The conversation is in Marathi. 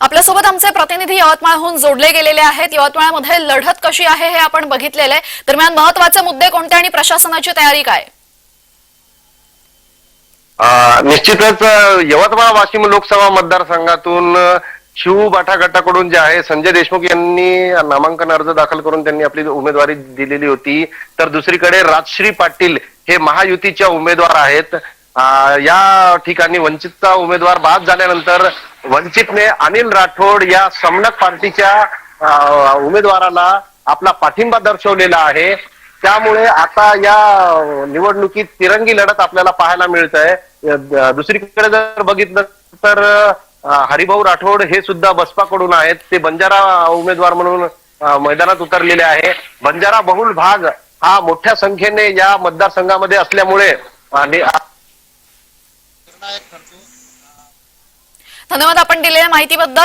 आपल्यासोबत आमचे प्रतिनिधी यवतमाळहून जोडले गेलेले आहेत. यवतमाळमध्ये लढत कशी आहे हे आपण बघितलेलं आहे. दरम्यान महत्त्वाचे मुद्दे कोणते आणि प्रशासनाची तयारी काय? निश्चितच यवतमाळ वाशिम लोकसभा मतदारसंघातून शिव बाठा गटाकडून जे आहे संजय देशमुख यांनी नामांकन अर्ज दाखल करून त्यांनी आपली उमेदवारी दिलेली होती. तर दुसरीकडे राजश्री पाटील हे महायुतीच्या उमेदवार आहेत. या ठिकाणी वंचितचा उमेदवार बाद झाल्यानंतर वंचितने अनिल राठोड या समनक पार्टीच्या उमेदवाराला आपला पाठिंबा दर्शवलेला आहे. त्यामुळे आता या निवडणुकीत तिरंगी लढत आपल्याला पाहायला मिळत आहे दुसरीकडे जर बघितलं तर हरिभाऊ राठोड हे सुद्धा बसपाकडून आहेत. ते बंजारा उमेदवार म्हणून मैदानात उतरलेले आहे. बंजारा बहुल भाग हा मोठ्या संख्येने या मतदारसंघामध्ये असल्यामुळे आणि धन्यवाद आपण दिलेल्या माहितीबद्दल.